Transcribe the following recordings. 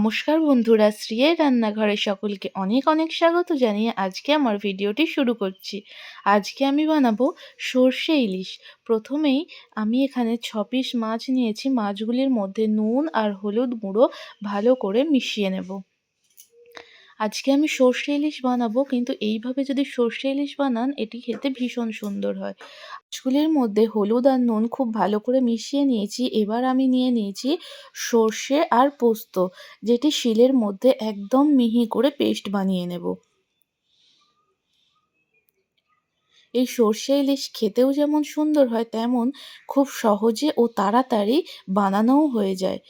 নমস্কার বন্ধুরা, শ্রীয়ের রান্নাঘরে সকলকে অনেক অনেক স্বাগত জানিয়ে আজকে আমার ভিডিওটি শুরু করছি। আজকে আমি বানাবো সর্ষে ইলিশ। প্রথমেই আমি এখানে ছ পিস মাছ নিয়েছি। মাছগুলির মধ্যে নুন আর হলুদ গুঁড়ো ভালো করে মিশিয়ে নেব। আজকে আমি সর্ষে ইলিশ বানাবো, কিন্তু এইভাবে যদি সর্ষে ইলিশ বানান, এটি খেতে ভীষণ সুন্দর হয়। মাছগুলির মধ্যে হলুদ আর নুন খুব ভালো করে মিশিয়ে নিয়েছি। এবার আমি নিয়ে নিয়েছি সর্ষে আর পোস্ত, যেটি শিলের মধ্যে একদম মিহি করে পেস্ট বানিয়ে নেব। এই সর্ষে ইলিশ খেতেও যেমন সুন্দর হয়, তেমন খুব সহজে ও তাড়াতাড়ি বানানোও হয়ে যায়।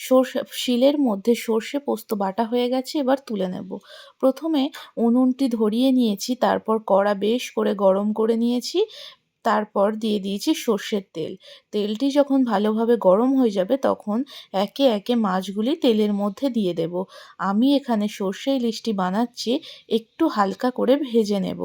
সর্ষে, শিলের মধ্যে সর্ষে পোস্ত বাটা হয়ে গেছে, এবার তুলে নেব। প্রথমে উনুনটি ধরিয়ে নিয়েছি, তারপর কড়া বেশ করে গরম করে নিয়েছি, তারপর দিয়ে দিয়েছি সর্ষের তেল। তেলটি যখন ভালোভাবে গরম হয়ে যাবে, তখন একে একে মাছগুলি তেলের মধ্যে দিয়ে দেব। আমি এখানে সর্ষে ইলিশটি বানাচ্ছি, একটু হালকা করে ভেজে নেব।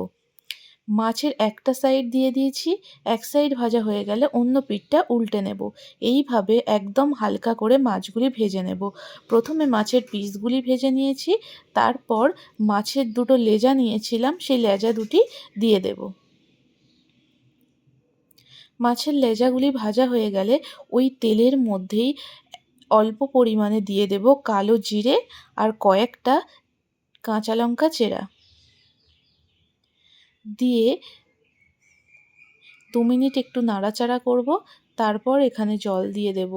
মাছের একটা সাইড দিয়ে দিয়েছি, এক সাইড ভাজা হয়ে গেলে অন্য পিঠটা উল্টে নেব। এইভাবে একদম হালকা করে মাছগুলি ভেজে নেব। প্রথমে মাছের পিসগুলি ভেজে নিয়েছি, তারপর মাছের দুটো লেজা নিয়েছিলাম, সেই লেজা দুটি দিয়ে দেব। মাছের লেজাগুলি ভাজা হয়ে গেলে ওই তেলের মধ্যেই অল্প পরিমাণে দিয়ে দেব কালো জিরে আর কয়েকটা কাঁচা লঙ্কা চেরা। দিয়ে দু মিনিট একটু নাড়াচাড়া করব, তারপর এখানে জল দিয়ে দেব।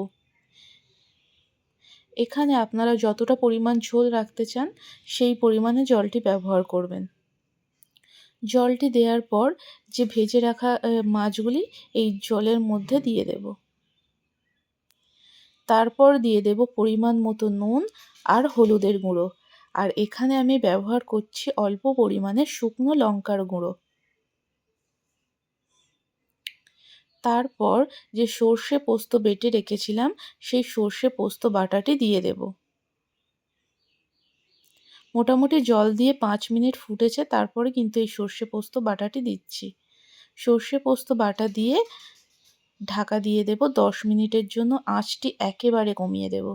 এখানে আপনারা যতটা পরিমাণ ঝোল রাখতে চান, সেই পরিমাণে জলটি ব্যবহার করবেন। জলটি দেওয়ার পর যে ভেজে রাখা মাছগুলি এই জলের মধ্যে দিয়ে দেব। তারপর দিয়ে দেব পরিমাণ মতো নুন আর হলুদের গুঁড়ো। আর এখানে আমি ব্যবহার করছি অল্প পরিমাণে শুকনো লঙ্কার গুঁড়ো। তারপর যে সর্ষে পোস্ত বেটে রেখেছিলাম, সেই সর্ষে পোস্ত বাটাটি দিয়ে দেব। মোটামুটি জল দিয়ে পাঁচ মিনিট ফুটেছে, তারপরে কিন্তু এই সর্ষে পোস্ত বাটাটি দিচ্ছি। সর্ষে পোস্ত বাটা দিয়ে ঢাকা দিয়ে দেব, দশ মিনিটের জন্য আঁচটি একেবারে কমিয়ে দেব।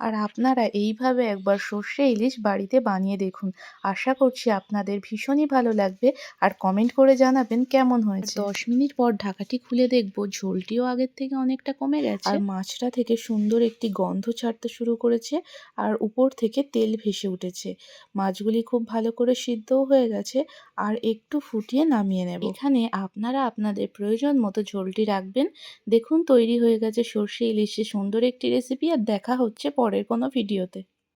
আর আপনারা এইভাবে একবার সর্ষে ইলিশ বাড়িতে বানিয়ে দেখুন। আশা করছি আপনাদের ভীষণই ভালো লাগবে আর কমেন্ট করে জানাবেন কেমন হয়েছে। দশ মিনিট পর ঢাকাটি খুলে দেখব ঝোলটিও আগের থেকে অনেকটা কমে গেছে। আর মাছটা থেকে সুন্দর একটি গন্ধ ছাড়তে শুরু করেছে আর উপর থেকে তেল ভেসে উঠেছে। মাছগুলি খুব ভালো করে সিদ্ধও হয়ে গেছে আর একটু ফুটিয়ে নামিয়ে নেব। এখানে আপনারা আপনাদের প্রয়োজন মতো ঝোলটি রাখবেন। দেখুন তৈরি হয়ে গেছে সর্ষে ইলিশে সুন্দর একটি রেসিপি আর দেখা হচ্ছে পরের কোনো ভিডিওতে।